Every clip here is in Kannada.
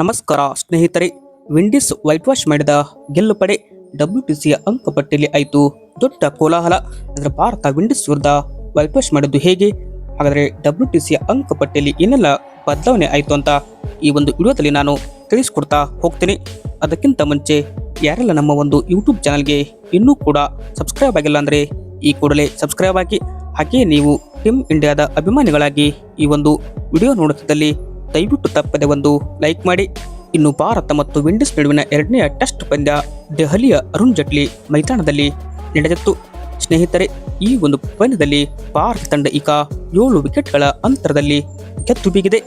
ನಮಸ್ಕಾರ ಸ್ನೇಹಿತರೆ, ವಿಂಡೀಸ್ ವೈಟ್ ವಾಶ್ ಮಾಡಿದ ಗೆಲ್ಲು ಪಡೆ ಸಿಯ ಅಂಕಪಟ್ಟಿಯಲ್ಲಿ ಆಯಿತು ದೊಡ್ಡ ಕೋಲಾಹಲ. ಅಂದರೆ ಭಾರತ ವಿಂಡೀಸ್ ವಿರುದ್ಧ ವೈಟ್ ವಾಶ್ ಮಾಡಿದ್ದು ಹೇಗೆ? ಹಾಗಾದರೆ ಡಬ್ಲ್ಯೂ ಟಿ ಸಿಯ ಅಂಕಪಟ್ಟಿಯಲ್ಲಿ ಏನೆಲ್ಲ ಬದಲಾವಣೆ ಆಯಿತು ಅಂತ ಈ ಒಂದು ವಿಡಿಯೋದಲ್ಲಿ ನಾನು ತಿಳಿಸ್ಕೊಡ್ತಾ ಹೋಗ್ತೀನಿ. ಅದಕ್ಕಿಂತ ಮುಂಚೆ ಯಾರೆಲ್ಲ ನಮ್ಮ ಒಂದು ಯೂಟ್ಯೂಬ್ ಚಾನಲ್ಗೆ ಇನ್ನೂ ಕೂಡ ಸಬ್ಸ್ಕ್ರೈಬ್ ಆಗಿಲ್ಲ ಅಂದರೆ ಈ ಕೂಡಲೇ ಸಬ್ಸ್ಕ್ರೈಬ್ ಆಗಿ ಹಾಗೆಯೇ ನೀವು ಟೀಮ್ ಇಂಡಿಯಾದ ಅಭಿಮಾನಿಗಳಾಗಿ ಈ ಒಂದು ವಿಡಿಯೋ ನೋಡುತ್ತಿದ್ದಲ್ಲಿ ದಯವಿಟ್ಟು ತಪ್ಪದೆ ಒಂದು ಲೈಕ್ ಮಾಡಿ. ಇನ್ನು ಭಾರತ ಮತ್ತು ವಿಂಡೀಸ್ ನಡುವಿನ ಎರಡನೆಯ ಟೆಸ್ಟ್ ಪಂದ್ಯ ದೆಹಲಿಯ ಅರುಣ್ ಜೇಟ್ಲಿ ಮೈದಾನದಲ್ಲಿ ನಡೆದಿತ್ತು. ಸ್ನೇಹಿತರೆ, ಈ ಒಂದು ಪಂದ್ಯದಲ್ಲಿ ಭಾರತ ತಂಡ ಈಗ ಏಳು ವಿಕೆಟ್ಗಳ ಅಂತರದಲ್ಲಿ ಗೆದ್ದು ಬೀಗಿದೆ.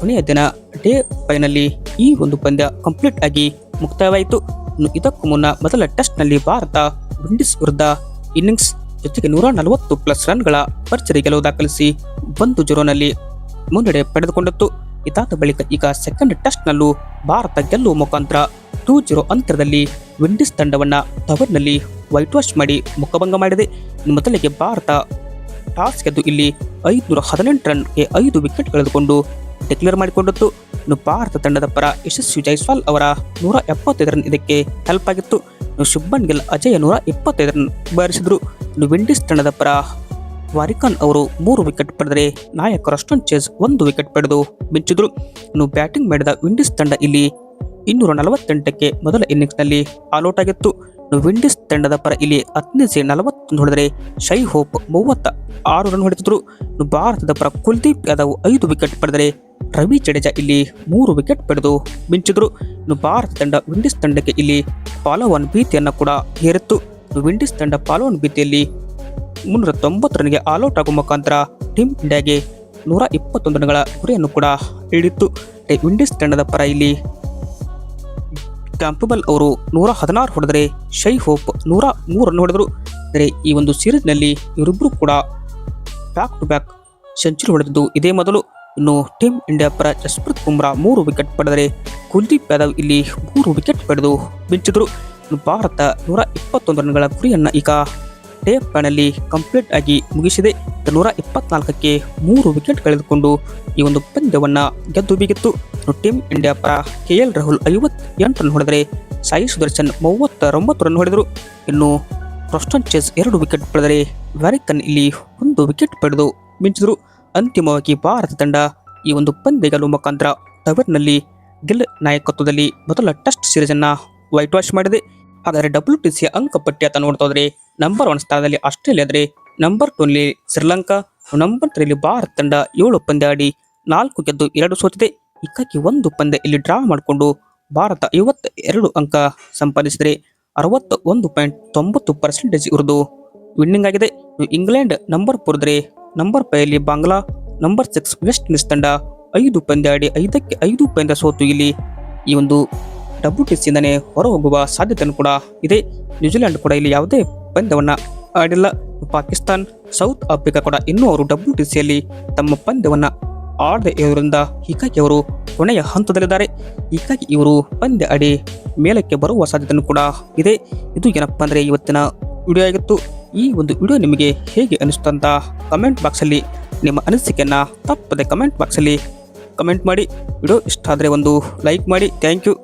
ಕೊನೆಯ ದಿನ ಡೇ ಫೈನಲ್ಲಿ ಈ ಒಂದು ಪಂದ್ಯ ಕಂಪ್ಲೀಟ್ ಆಗಿ ಮುಕ್ತಾಯವಾಯಿತು. ಇನ್ನು ಇದಕ್ಕೂ ಮುನ್ನ ಮೊದಲ ಟೆಸ್ಟ್ನಲ್ಲಿ ಭಾರತ ವಿಂಡೀಸ್ ವಿರುದ್ಧ ಇನ್ನಿಂಗ್ಸ್ ಜೊತೆಗೆ ನೂರ ನಲವತ್ತು ಪ್ಲಸ್ ರನ್ಗಳ ಭರ್ಜರಿ ಗೆಲುವು ದಾಖಲಿಸಿ ಒಂದು ಜೀರೋನಲ್ಲಿ ಮುನ್ನಡೆ ಪಡೆದುಕೊಂಡಿತ್ತು. ಇದಾದ ಬಳಿಕ ಈಗ ಸೆಕೆಂಡ್ ಟೆಸ್ಟ್ನಲ್ಲೂ ಭಾರತ ಗೆಲ್ಲುವ ಮುಖಾಂತರ ಟೂ ಜೀರೋ ಅಂತರದಲ್ಲಿ ವಿಂಡೀಸ್ ತಂಡವನ್ನು ಟವರ್ನಲ್ಲಿ ವೈಟ್ ವಾಶ್ ಮಾಡಿ ಮುಖಭಂಗ ಮಾಡಿದೆ. ಮೊದಲಿಗೆ ಭಾರತ ಟಾಸ್ ಗೆದ್ದು ಇಲ್ಲಿ ಐದುನೂರ ಹದಿನೆಂಟು ರನ್ಗೆ ಐದು ವಿಕೆಟ್ ಕಳೆದುಕೊಂಡು ಡಿಕ್ಲೇರ್ ಮಾಡಿಕೊಂಡಿತ್ತು ಇನ್ನು ಭಾರತ ತಂಡದ ಪರ ಯಶಸ್ವಿ ಜೈಸ್ವಾಲ್ ಅವರ ನೂರ ಎಪ್ಪತ್ತೈದು ರನ್ ಇದಕ್ಕೆ ಹೆಲ್ಪ್ ಆಗಿತ್ತು. ಶುಭನ್ ಗಿಲ್ ಅಜಯ್ ನೂರ ಇಪ್ಪತ್ತೈದು ರನ್ ಬಾರಿಸಿದ್ರು. ಇನ್ನು ವಿಂಡೀಸ್ ತಂಡದ ಪರ ವಾರಿಕನ್ ಅವರು ಮೂರು ವಿಕೆಟ್ ಪಡೆದರೆ ನಾಯಕ ರಸ್ಟನ್ ಚೇಸ್ ಒಂದು ವಿಕೆಟ್ ಪಡೆದು ಮಿಂಚಿದ್ರು. ಇನ್ನು ಬ್ಯಾಟಿಂಗ್ ಮಾಡಿದ ವಿಂಡೀಸ್ ತಂಡ ಇಲ್ಲಿ ಇನ್ನೂರ ನಲವತ್ತೆಂಟಕ್ಕೆ ಮೊದಲ ಇನ್ನಿಂಗ್ಸ್ನಲ್ಲಿ ಆಲ್ಔಟ್ ಆಗಿತ್ತು. ವಿಂಡೀಸ್ ತಂಡದ ಪರ ಇಲ್ಲಿ ಹತ್ತನೇ ನಲವತ್ತೊಂದು ಹೊಡೆದರೆ ಶೈ ಹೋಪ್ ಮೂವತ್ತ ಆರು ರನ್ ಹೊಡೆದಿದ್ರು. ಭಾರತದ ಪರ ಕುಲ್ದೀಪ್ ಯಾದವ್ ಐದು ವಿಕೆಟ್ ಪಡೆದರೆ ರವಿ ಜಡೇಜಾ ಇಲ್ಲಿ ಮೂರು ವಿಕೆಟ್ ಪಡೆದು ಮಿಂಚಿದ್ರು. ಇನ್ನು ಭಾರತ ತಂಡ ವಿಂಡೀಸ್ ತಂಡಕ್ಕೆ ಇಲ್ಲಿ ಪಾಲೋವನ್ ಭೀತಿಯನ್ನು ಕೂಡ ಹೇರಿತ್ತು. ವಿಂಡೀಸ್ ತಂಡ ಪಾಲೋನ್ ಭೀತಿಯಲ್ಲಿ ಮುನ್ನೂರ ತೊಂಬತ್ತು ರನ್ಗೆ ಆಲ್ಔಟ್ ಆಗುವ ಮುಖಾಂತರ ಟೀಮ್ ಇಂಡಿಯಾಗೆ ನೂರ ಇಪ್ಪತ್ತೊಂದು ರನ್ಗಳ ಗುರಿಯನ್ನು ಕೂಡ ಟೆ- ವಿಂಡೀಸ್ ತಂಡದ ಪರ ಇಲ್ಲಿ ಕ್ಯಾಂಪಬಲ್ ಅವರು ನೂರ ಹದಿನಾರು ಹೊಡೆದರೆ ಶೈ ಹೋಪ್ ನೂರ ಮೂರು ರನ್ ಹೊಡೆದರು. ಅಂದರೆ ಈ ಒಂದು ಸೀರೀಸ್ನಲ್ಲಿ ಇವರಿಬ್ಬರು ಕೂಡ ಬ್ಯಾಕ್ ಟು ಬ್ಯಾಕ್ ಸೆಂಚುರಿ ಹೊಡೆದಿದ್ದು ಇದೇ ಮೊದಲು. ಇನ್ನು ಟೀಮ್ ಇಂಡಿಯಾ ಪರ ಜಸ್ಪ್ರೀತ್ ಬುಮ್ರಾ ಮೂರು ವಿಕೆಟ್ ಪಡೆದರೆ ಕುಲ್ದೀಪ್ ಯಾದವ್ ಇಲ್ಲಿ ಮೂರು ವಿಕೆಟ್ ಪಡೆದು ಮಿಂಚಿದರು ಭಾರತ ನೂರ ಇಪ್ಪತ್ತೊಂದು ರನ್ಗಳ ಗುರಿಯನ್ನು ಈಗ ಡೇ ಕಂಪ್ಲೀಟ್ ಆಗಿ ಮುಗಿಸಿದೆ. ನೂರ ಇಪ್ಪತ್ನಾಲ್ಕಕ್ಕೆ ಮೂರು ವಿಕೆಟ್ ಕಳೆದುಕೊಂಡು ಈ ಒಂದು ಪಂದ್ಯವನ್ನು ಗೆದ್ದು ಬಿಗಿತ್ತು. ಟೀಮ್ ಇಂಡಿಯಾ ಪರ ಕೆ ಎಲ್ ರಾಹುಲ್ ಐವತ್ತೆಂಟು ರನ್ ಹೊಡೆದರೆ ಸಾಯಿ ಸುದರ್ಶನ್ ಮೂವತ್ತರೊಂಬತ್ತು ರನ್ ಹೊಡೆದರು. ಇನ್ನು ಪ್ರೊಸ್ಟನ್ ಚೇಸ್ ಎರಡು ವಿಕೆಟ್ ಪಡೆದರೆ ವ್ಯಾರಿಕನ್ ಇಲ್ಲಿ ಒಂದು ವಿಕೆಟ್ ಪಡೆದು ಮಿಂಚಿದರು. ಅಂತಿಮವಾಗಿ ಭಾರತ ತಂಡ ಈ ಒಂದು ಪಂದ್ಯ ಗೆಲ್ಲುವ ಮುಖಾಂತರ ಟವರ್ನಲ್ಲಿ ಗಿಲ್ ನಾಯಕತ್ವದಲ್ಲಿ ಮೊದಲ ಟೆಸ್ಟ್ ಸೀರೀಸನ್ನು ವೈಟ್ ವಾಶ್ ಮಾಡಿದೆ. ಹಾಗಾದರೆ ಡಬ್ಲ್ಯೂ ಟಿ ಸಿಯ ಅಂಕಪಟ್ಟಿ ಅಂತ ನೋಡ್ತಾ ಹೋದ್ರೆ ನಂಬರ್ ಒನ್ ಸ್ಥಾನದಲ್ಲಿ ಆಸ್ಟ್ರೇಲಿಯಾ ಆದರೆ ನಂಬರ್ ಟೂನಲ್ಲಿ ಶ್ರೀಲಂಕಾ ನಂಬರ್ ತ್ರೀಲಿ ಭಾರತ ತಂಡ ಏಳು ಪಂದ್ಯ ಆಡಿ ನಾಲ್ಕು ಗೆದ್ದು ಎರಡು ಸೋತಿದೆ. ಇಕ್ಕಾಗಿ ಒಂದು ಪಂದ್ಯ ಇಲ್ಲಿ ಡ್ರಾ ಮಾಡಿಕೊಂಡು ಭಾರತ ಐವತ್ತ ಎರಡು ಅಂಕ ಸಂಪಾದಿಸಿದರೆ ಅರವತ್ತ ಒಂದು ಪಾಯಿಂಟ್ ತೊಂಬತ್ತು ಪರ್ಸೆಂಟೇಜ್ ಇರುವುದು ವಿನ್ನಿಂಗ್ ಆಗಿದೆ. ಇಂಗ್ಲೆಂಡ್ ನಂಬರ್ ಫೋರ್ ಇದ್ರೆ ನಂಬರ್ ಅಲ್ಲಿ Bangla number six West Indies ತಂಡ ಐದು ಪಂದ್ಯ ಆಡಿ ಐದಕ್ಕೆ ಐದು ಪಂದ್ಯ ಸೋತು ಇಲ್ಲಿ ಈ ಒಂದು ಡಬ್ಲ್ಯೂ ಟಿ ಸಿಯಿಂದನೇ ಹೊರ ಹೋಗುವ ಸಾಧ್ಯತೆಯನ್ನು ಕೂಡ ಇದೆ. ನ್ಯೂಜಿಲೆಂಡ್ ಕೂಡ ಇಲ್ಲಿ ಯಾವುದೇ ಪಂದ್ಯವನ್ನು ಆಡಿಲ್ಲ. ಪಾಕಿಸ್ತಾನ್, ಸೌತ್ ಆಫ್ರಿಕಾ ಕೂಡ ಇನ್ನೂ ಅವರು ಡಬ್ಲ್ಯೂ ಟಿ ಸಿಯಲ್ಲಿ ತಮ್ಮ ಪಂದ್ಯವನ್ನು ಆಡದೆ ಇರುವುದರಿಂದ ಹೀಗಾಗಿ ಅವರು ಕೊನೆಯ ಹಂತದಲ್ಲಿದ್ದಾರೆ. ಹೀಗಾಗಿ ಇವರು ಪಂದ್ಯ ಆಡಿ ಮೇಲಕ್ಕೆ ಬರುವ ಸಾಧ್ಯತೆಯನ್ನು ಕೂಡ ಇದೆ. ಇದು ಏನಪ್ಪ ಅಂದರೆ ಇವತ್ತಿನ ವಿಡಿಯೋ ಆಗಿತ್ತು. ಈ ಒಂದು ವಿಡಿಯೋ ನಿಮಗೆ ಹೇಗೆ ಅನಿಸ್ತು ಅಂತ ಕಮೆಂಟ್ ಬಾಕ್ಸಲ್ಲಿ ನಿಮ್ಮ ಅನಿಸಿಕೆಯನ್ನು ತಪ್ಪದೆ ಕಮೆಂಟ್ ಬಾಕ್ಸಲ್ಲಿ ಕಮೆಂಟ್ ಮಾಡಿ. ವಿಡಿಯೋ ಇಷ್ಟ ಆದರೆ ಒಂದು ಲೈಕ್ ಮಾಡಿ. Thank you.